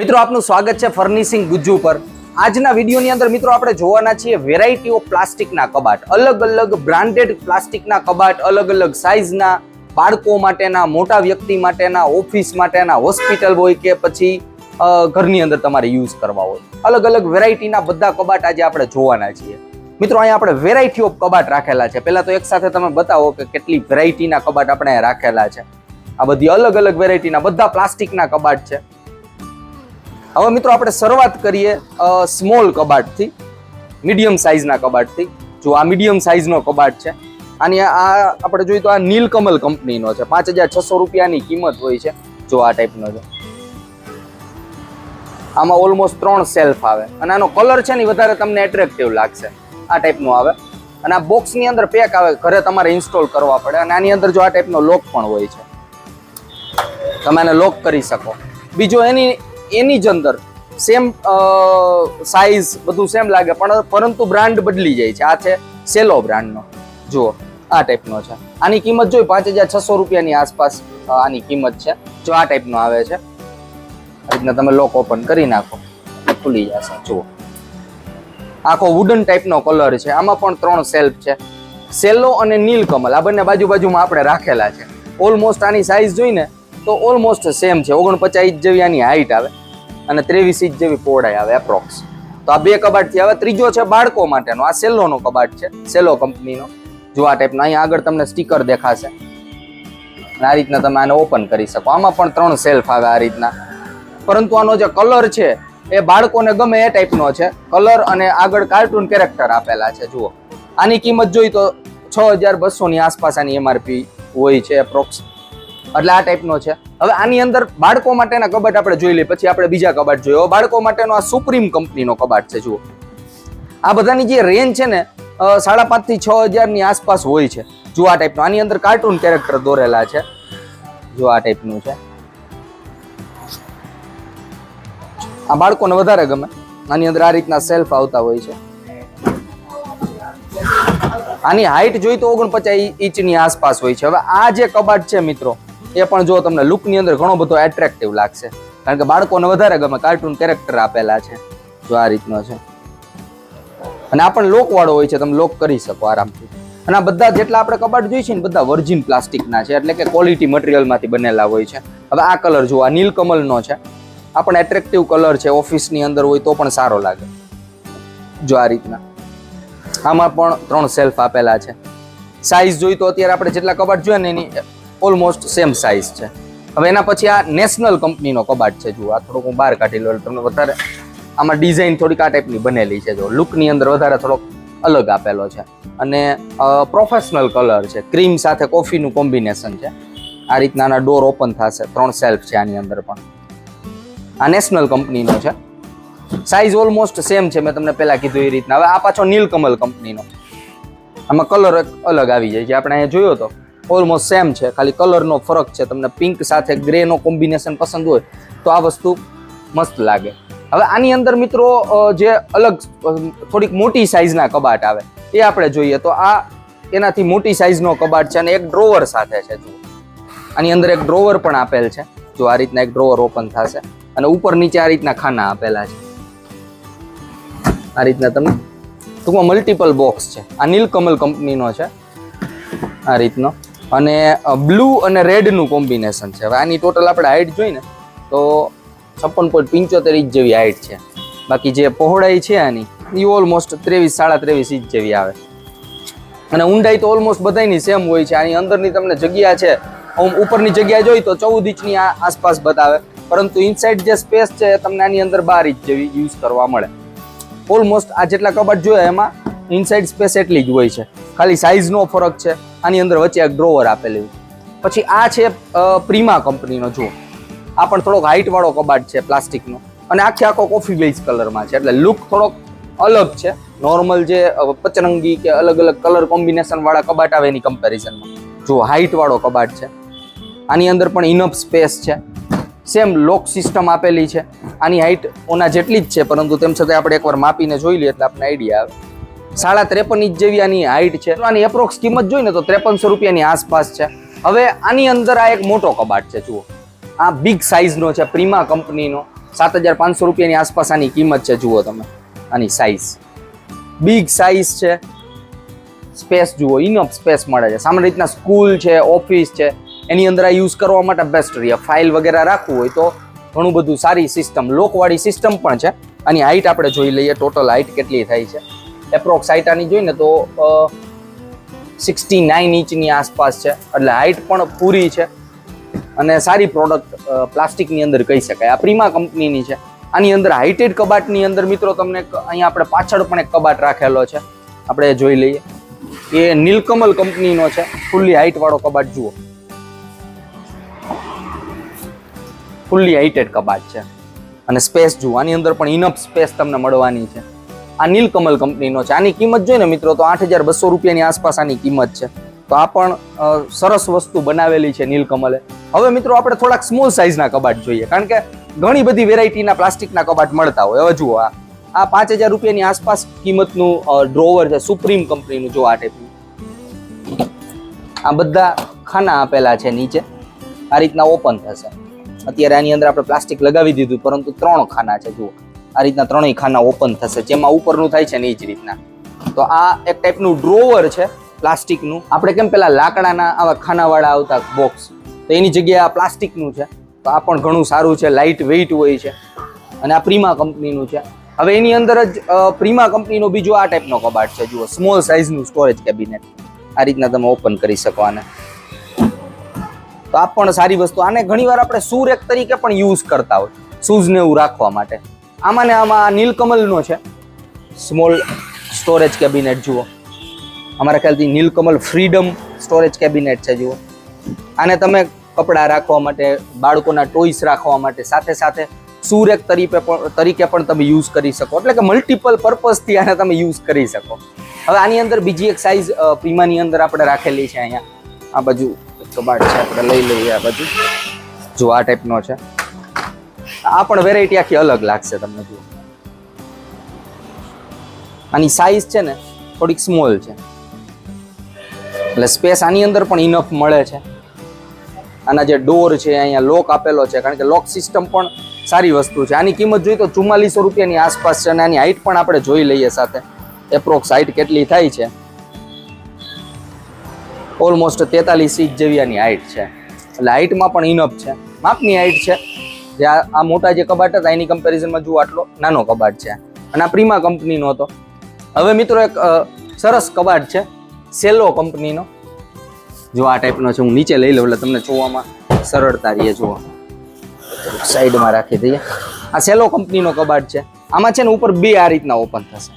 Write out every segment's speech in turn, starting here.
મિત્રો, આપનું સ્વાગત છે ફર્નિશિંગ ગુજ્જુ પર. આજના વિડીયોની અંદર મિત્રો, આપણે જોવાના છીએ વેરાયટી ઓફ પ્લાસ્ટિકના કબાટ. અલગ અલગ બ્રાન્ડેડ પ્લાસ્ટિકના કબાટ, અલગ અલગ સાઇઝના બાળકો માટેના, મોટા વ્યક્તિ માટેના ઓફિસ માટેના હોસ્પિટલ હોય કે પછી ઘરની અંદર તમારે યુઝ કરવા હોય. અલગ અલગ વેરાયટીના બધા કબાટ આજે આપણે જોવાના છીએ. મિત્રો, અહીંયા આપણે વેરાયટી ઓફ કબાટ રાખેલા છે. પહેલાં તો એક સાથે તમે બતાવો કે કેટલી વેરાયટીના કબાટ આપણે રાખેલા છે. આ બધી અલગ અલગ વેરાયટીના બધા પ્લાસ્ટિકના કબાટ છે. હવે મિત્રો આપણે શરૂઆત કરીએ સ્મોલ કબાટથી મીડિયમ સાઇઝના કબાટથી. જો આ મીડિયમ સાઇઝનો કબાટ છે, આની આ આપણે જોઈએ તો આ નીલકમલ કંપનીનો છે. પાંચ હજાર છસો રૂપિયાની કિંમત હોય છે, જો આ ટાઈપનો છે. આમાં ઓલમોસ્ટ ત્રણ સેલ્ફ આવે. અને આનો કલર છે ને વધારે તમને એટ્રેક્ટિવ લાગશે. આ ટાઈપનો આવે. અને આ બોક્સની અંદર પેક આવે, ઘરે તમારે ઇન્સ્ટોલ કરવા પડે. અને આની અંદર જો આ ટાઈપનો લોક પણ હોય છે. તમે એને લોક કરી શકો. બીજો એની એની જ અંદર સેમ સાઈઝ બધું સેમ લાગે, પણ પરંતુ બ્રાન્ડ બદલી જાય છે. આ છે સેલો બ્રાન્ડનો જુઓ, આ ટાઈપનો છે. આની કિંમત જોઈ, પાંચ હજાર છસો રૂપિયાની આસપાસ આની કિંમત છે. જો આ ટાઈપનો આવે છે રીતના તમે લોક ઓપન કરી નાખો. ખુલી જશે. જુઓ. આખો વુડન ટાઈપનો કલર છે. આમાં પણ ત્રણ સેલ્ફ છે. સેલો અને નીલકમલ આ બંને બાજુ બાજુમાં આપણે રાખેલા છે. ઓલમોસ્ટ આની સાઈઝ જોઈને, તો ઓલમોસ્ટ સેમ છે. ઓગણપચાસ જેવી આની હાઈટ આવે. અને ત્રેવીસ ઇંચ જેવી પહોળાઈ આવે એપ્રોક્સ તો આ બે કબાટથી આવે. ત્રીજો છે બાળકો માટેનો. આ સેલોનો કબાટ છે. સેલો કંપનીનો. જો આ ટાઈપનો અહીંયા આગળ તમને સ્ટીકર દેખાશે. આ રીતના તમે આને ઓપન કરી શકો. આમાં પણ ત્રણ સેલ્ફ આવે આ રીતના. પરંતુ આનો જે કલર છે, એ બાળકોને ગમે એ ટાઈપનો છે. કલર અને આગળ કાર્ટૂન કેરેક્ટર આપેલા છે. જુઓ. આની કિંમત જોઈ તો છ હજાર બસોની આસપાસ આની એમઆરપી હોય છે એપ્રોક્સ એટલે આ ટાઈપનો છે. હવે આની અંદર બાળકો માટેના કબાટ આપણે જોઈ લઈએ. પછી આપણે બીજા કબાટ જોઈએ. બાળકો માટેનો આ સુપ્રીમ કંપનીનો કબાટ છે, જુઓ. આ બધાની જે રેન્જ છે ને સાડા પાંચથી છ હજારની આસપાસ હોય છે. જુઓ આ ટાઈપનો આની અંદર કાર્ટૂન કેરેક્ટર દોરેલા છે. જો આ ટાઈપનું છે. આ બાળકોને વધારે ગમે. આની અંદર આ રીતના સેલ્ફ આવતા હોય છે. આની હાઈટ જોઈ તો ઓગણપચાસ ઇંચની આસપાસ હોય છે. હવે આ જે કબાટ છે મિત્રો એ પણ જો તમને લુકની અંદર ઘણો બધો એટ્રેક્ટિવ લાગશે. કારણ કે બાળકોને વધારે ગમે કાર્ટૂન કેરેક્ટર આપેલા છે. જો આ રીતનો છે. અને આ પણ લોકવાળો હોય છે, તમે લોક કરી શકો આરામથી. અને આ બધા જેટલા આપણે કબાટ જોઈએ છે ને, બધા વર્જિન પ્લાસ્ટિકના છે. એટલે કે ક્વોલિટી મટીરિયલમાંથી બનેલા હોય છે. હવે આ કલર જુઓ, આ નીલકમલનો છે. આ પણ એટ્રેક્ટિવ કલર છે, ઓફિસની અંદર હોય તો પણ સારો લાગે. જો આ રીતના. આમાં પણ ત્રણ સેલ્ફ આપેલા છે. સાઇઝ જોઈ તો અત્યારે આપણે જેટલા કબાટ જોઈએ ને એની ઓલમોસ્ટ સેમ સાઈઝ છે. હવે એના પછી આ નેશનલ કંપનીનો કબાટ છે, જુઓ, આ થોડુંક હું બહાર કાઢી લઉં તમને વધારે આમાં ડિઝાઇન થોડીક આ ટાઈપની બનેલી છે જો લુકની અંદર વધારે થોડોક અલગ આપેલો છે. અને પ્રોફેશનલ કલર છે ક્રીમ સાથે કોફીનું કોમ્બિનેશન છે. આ રીતના આના ડોર ઓપન થશે, ત્રણ સેલ્ફ છે આની અંદર પણ. આ નેશનલ કંપનીનો છે. સાઈઝ ઓલમોસ્ટ સેમ છે, મેં તમને પહેલાં કીધું એ રીતના. હવે આ પાછો નીલકમલ કંપનીનો આમાં કલર અલગ આવી જાય છે. આપણે અહીંયા જોયો તો ઓલમોસ્ટ સેમ છે. ખાલી કલરનો ફરક છે. તમને પિંક સાથે ગ્રેનો કોમ્બિનેશન પસંદ હોય તો આ વસ્તુ મસ્ત લાગે. હવે આની અંદર મિત્રો જે અલગ થોડીક મોટી સાઇઝના કબાટ આવે, એ આપણે જોઈએ તો આ એનાથી મોટી સાઇઝનો કબાટ છે અને એક ડ્રોવર સાથે છે, જુઓ. આની અંદર એક ડ્રોવર પણ આપેલ છે. જો આ રીતના એક ડ્રોવર ઓપન થશે અને ઉપર નીચે આ રીતના ખાના આપેલા છે. આ રીતના તમે, ટૂંકમાં મલ્ટિપલ બોક્સ છે. આ નીલકમલ કંપનીનો છે આ રીતનો. અને બ્લુ અને રેડનું કોમ્બિનેશન છે. હવે આની ટોટલ આપણે હાઈટ જોઈએ ને, તો છપ્પન પોઈન્ટ પંચોતેર ઇંચ જેવી હાઈટ છે. બાકી જે પહોળાઈ છે આની એ ઓલમોસ્ટ ત્રેવીસ, સાડા ત્રેવીસ ઇંચ જેવી આવે. અને ઊંડાઈ તો ઓલમોસ્ટ બધાની સેમ હોય છે. આની અંદરની તમને જગ્યા છે, આમ ઉપરની જગ્યા જોઈ તો ચૌદ ઇંચની આસપાસ બતાવે. પરંતુ ઇનસાઇડ જે સ્પેસ છે તમને આની અંદર બાર ઇંચ જેવી યુઝ કરવા મળે. ઓલમોસ્ટ આ જેટલા કબાટ જોયા એમાં ઇનસાઇડ સ્પેસ એટલી જ હોય છે. ખાલી સાઇઝનો ફરક છે. આની અંદર વચ્ચે એક ડ્રોવર આપેલું. પછી આ છે પ્રીમા કંપનીનો, જુઓ. આ પણ થોડોક હાઇટવાળો કબાટ છે, પ્લાસ્ટિકનો. અને આખે આખો કોફી બેઝ કલરમાં છે. એટલે લુક થોડોક અલગ છે. નોર્મલ જે પચરંગી કે અલગ અલગ કલર કોમ્બિનેશનવાળા કબાટ આવે એની કમ્પેરિઝનમાં જુઓ હાઇટવાળો કબાટ છે. આની અંદર પણ ઇનફ સ્પેસ છે. સેમ લોક સિસ્ટમ આપેલી છે. આની હાઇટ ઓના જેટલી જ છે, પરંતુ તેમ છતાં આપણે એકવાર માપીને જોઈ લઈએ એટલે આપણે આઈડિયા આવે. સાડા ત્રેપન ઇંચ જેવી આની હાઈટ છે. આની એપ્રોક્સ કિંમત જોઈ ને તો ત્રેપનસો રૂપિયાની આસપાસ છે. હવે આની અંદર આ એક મોટો કબાટ છે, જુઓ. આ બિગ સાઇઝનો છે, પ્રીમા કંપનીનો. સાત હજાર પાંચસો રૂપિયાની આસપાસ આની કિંમત છે, જુઓ તમે. આની સાઇઝ બિગ સાઇઝ છે. સ્પેસ જુઓ ઇનફ સ્પેસ મળે છે. સામાન્ય રીતના સ્કૂલ છે ઓફિસ છે. એની અંદર આ યુઝ કરવા માટે બેસ્ટ રહે. ફાઇલ વગેરે રાખવું હોય તો ઘણું બધું સારી સિસ્ટમ લોકવાળી સિસ્ટમ પણ છે. આની હાઇટ આપણે જોઈ લઈએ ટોટલ હાઇટ કેટલી થાય છે. એપ્રોક્સ હાઇટ આની જોઈને તો સિક્સટી નાઇન ઇંચની આસપાસ છે. એટલે હાઇટ પણ પૂરી છે અને સારી પ્રોડક્ટ પ્લાસ્ટિકની અંદર કહી શકાય. આ પ્રીમા કંપનીની છે. આની અંદર હાઇટેડ કબાટની અંદર મિત્રો તમને અહીંયા આપણે પાછળ પણ એક કબાટ રાખેલો છે. આપણે જોઈ લઈએ. એ નીલકમલ કંપનીનો છે. ફૂલ્લી હાઇટવાળો કબાટ જુઓ. ફૂલ્લી હાઇટેડ કબાટ છે. અને સ્પેસ જુઓ. આની અંદર પણ ઇનફ સ્પેસ તમને મળવાની છે. આ નીલકમલ કંપનીનો છે. આની કિંમત જોઈએ ને મિત્રો તો આઠ હજાર બસો રૂપિયાની આસપાસ આની કિંમત છે. તો આ પણ સરસ વસ્તુ બનાવેલી છે નીલકમલે હવે મિત્રો આપણે થોડાક સ્મોલ સાઇઝના કબાટ જોઈએ. કારણ કે ઘણી બધી વેરાયટીના પ્લાસ્ટિકના કબાટ મળતા હોય. હવે જુઓ આ. આ પાંચ હજાર રૂપિયાની આસપાસ કિંમતનું ડ્રોવર છે, સુપ્રીમ કંપનીનું જો આ આ બધા ખાના આપેલા છે નીચે. આ રીતના ઓપન થશે. અત્યારે આની અંદર આપણે પ્લાસ્ટિક લગાવી દીધું, પરંતુ ત્રણ ખાના છે, જુઓ. આ રીતના ત્રણેય ખાના ઓપન થશે. જેમાં ઉપરનું થાય છે ને એ જ રીતના. તો આ એક ટાઈપનું ડ્રોવર છે, પ્લાસ્ટિકનું. આપણે કેમ પેલા લાકડાના આવા ખાનાવાળા આવતા બોક્સ તો એની જગ્યાએ આ પ્લાસ્ટિકનું છે. તો આ પણ ઘણું સારું છે લાઇટ વેઇટ હોય છે. અને આ પ્રીમા કંપનીનું છે. હવે એની અંદર જ પ્રીમા કંપનીનો બીજો આ ટાઈપનો કબાટ છે. જુઓ સ્મોલ સાઇઝનું સ્ટોરેજ કેબિનેટ આ રીતના તમે ઓપન કરી શકો આને. તો આ પણ સારી વસ્તુ. આને ઘણીવાર આપણે શૂ રેક તરીકે પણ યુઝ કરતા હોય. શૂઝને એવું રાખવા માટે. આમાં ને આમાં નીલકમલનો છે. સ્મોલ સ્ટોરેજ કેબિનેટ જુઓ. અમારા ખ્યાલથી નીલકમલ ફ્રીડમ સ્ટોરેજ કેબિનેટ છે, જુઓ. આને તમે કપડાં રાખવા માટે, બાળકોના ટોયસ રાખવા માટે, સાથે સાથે સુરેક રેક તરીકે તરીકે પણ તમે યુઝ કરી શકો. એટલે કે મલ્ટિપલ પર્પઝથી આને તમે યુઝ કરી શકો. હવે આની અંદર બીજી એક સાઇઝ પ્રીમાની અંદર આપણે રાખેલી છે અહીંયા. આ બાજુ કબાટ છે, આપણે લઈ લઈએ આ બાજુ. જો આ ટાઈપનો છે. આ પણ વેરાયટી આખી અલગ લાગશે તમને જુઓ. આની સાઇઝ છે ને થોડીક સ્મોલ છે. એટલે સ્પેસ આની અંદર પણ ઇનફ મળે છે. આના જે ડોર છે, અહીંયા લોક આપેલો છે, કારણ કે લોક સિસ્ટમ પણ સારી વસ્તુ છે. આની કિંમત જોઈએ તો ચુમ્માલીસો રૂપિયાની આસપાસ છે અને આની હાઇટ પણ આપણે જોઈ લઈએ સાથે. એપ્રોક્સ હાઇટ કેટલી થાય છે? ઓલમોસ્ટ તેતાલીસ ઇંચ જેવી આની હાઇટ છે. એટલે હાઇટમાં પણ ઇનફ છે. માપની હાઇટ છે. જે આ મોટા જે કબાટ હતા, એની કમ્પેરિઝનમાં જુઓ, આટલો નાનો કબાટ છે. અને આ પ્રીમા કંપનીનો હતો. હવે મિત્રો એક સરસ કબાટ છે, સેલો કંપનીનો. જો આ ટાઈપનો છે, હું નીચે લઈ લઉં, એટલે તમને જોવામાં સરળતા રહીએ જુઓ. સાઈડમાં રાખી દઈએ. આ સેલો કંપનીનો કબાટ છે. આમાં છે ને ઉપર બે આ રીતના ઓપન થશે.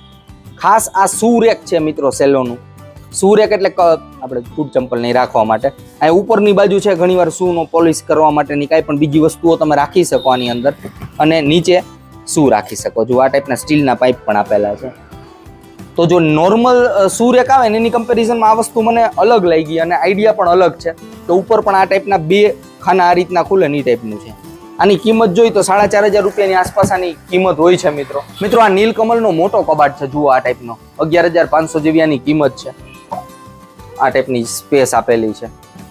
ખાસ આ સુરેક છે મિત્રો, સેલોનું. સુરેક એટલે આપણે ફૂટ ચંપલ નહીં રાખવા માટે. અહીં ઉપરની બાજુ છે ઘણીવાર શૂનો પોલિશ કરવા માટેની કાંઈ પણ બીજી વસ્તુઓ તમે રાખી શકો આની અંદર. અને નીચે શૂ રાખી શકો? જો આ ટાઈપના સ્ટીલના પાઇપ પણ આપેલા છે. તો જો નોર્મલ સૂરેક આવે ને એની કમ્પેરિઝનમાં આ વસ્તુ મને અલગ લાગી અને આઈડિયા પણ અલગ છે. તો ઉપર પણ આ ટાઈપના બે ખાના આ રીતના ખુલે ને એ ટાઈપનું છે. આની કિંમત જોઈ તો સાડા ચાર હજાર રૂપિયાની આસપાસ આની કિંમત હોય છે મિત્રો. મિત્રો, આ નીલકમલનો મોટો કબાટ છે, જુઓ આ ટાઈપનો. અગિયાર હજાર પાંચસો જેવી આની કિંમત છે. આ ટાઈપની સ્પેસ આપેલી છે.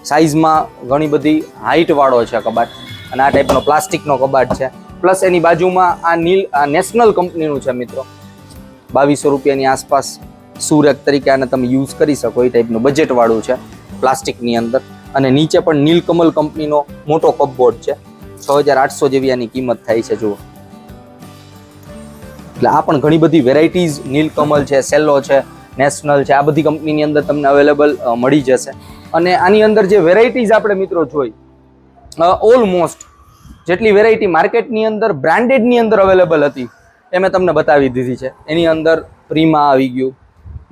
સાઇઝમાં ઘણી બધી હાઇટવાળો છે કબાટ અને આ ટાઈપનો પ્લાસ્ટિકનો કબાટ છે. પ્લસ એની બાજુમાં આ નીલ, આ નેશનલ કંપનીનું છે મિત્રો. બાવીસો રૂપિયાની આસપાસ સુરેક તરીકે આને તમે યુઝ કરી શકો એ ટાઈપનું બજેટવાળું છે પ્લાસ્ટિકની અંદર. અને નીચે પણ નીલકમલ કંપનીનો મોટો કપબોર્ડ છે. છ હજાર આઠસો જેવી આની કિંમત થાય છે, જુઓ. એટલે આ પણ ઘણી બધી વેરાયટીઝ નીલકમલ છે સેલો છે નેશનલ છે. આ બધી કંપનીની અંદર તમને અવેલેબલ મળી જશે. અને આની અંદર જે વેરાયટીઝ આપણે મિત્રો જોઈ ઓલમોસ્ટ જેટલી વેરાયટી માર્કેટની અંદર બ્રાન્ડેડની અંદર અવેલેબલ હતી, એ મેં તમને બતાવી દીધી છે. એની અંદર પ્રીમા આવી ગયું,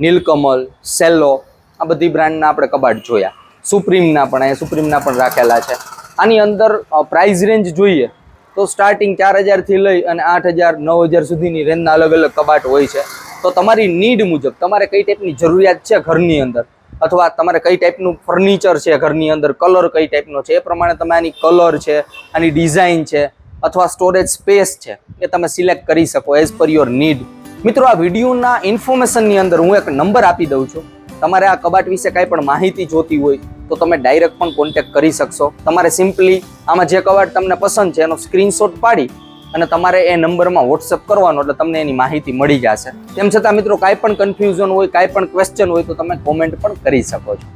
નીલકમલ, સેલો, આ બધી બ્રાન્ડના આપણે કબાટ જોયા. સુપ્રીમના પણ, અહીંયા સુપ્રીમના પણ રાખેલા છે. આની અંદર પ્રાઇસ રેન્જ જોઈએ, તો સ્ટાર્ટિંગ ચાર હજારથી લઈ અને આઠ હજાર, નવ હજાર સુધીની રેન્જના અલગ અલગ કબાટ હોય છે. તો તમારી નીડ મુજબ તમારે કઈ ટાઈપની જરૂરિયાત છે ઘરની અંદર? અથવા તમારે કઈ ટાઈપનું ફર્નિચર છે ઘરની અંદર? કલર કઈ ટાઈપનો છે? એ પ્રમાણે તમે આની કલર છે, આની ડિઝાઇન છે, અથવા સ્ટોરેજ સ્પેસ છે, એ તમે સિલેક્ટ કરી શકો એઝ પર યોર નીડ મિત્રો, આ વિડીયોના ઇન્ફોર્મેશનની અંદર હું એક નંબર આપી દઉં છું. તમારે આ કબાટ વિશે કાંઈ પણ માહિતી જોતી હોય, તો તમે ડાયરેક્ટ પણ કોન્ટેક્ટ કરી શકશો. તમારે સિમ્પલી આમાં જે કબાટ તમને પસંદ છે, એનો સ્ક્રીનશોટ પાડી અને તમારે એ નંબરમાં વોટ્સઅપ કરવાનો એટલે તમને એની માહિતી મળી જશે. તેમ છતાં મિત્રો, કાંઈ પણ કન્ફ્યુઝન હોય, કાંઈ પણ ક્વેશ્ચન હોય તો તમે કોમેન્ટ પણ કરી શકો છો.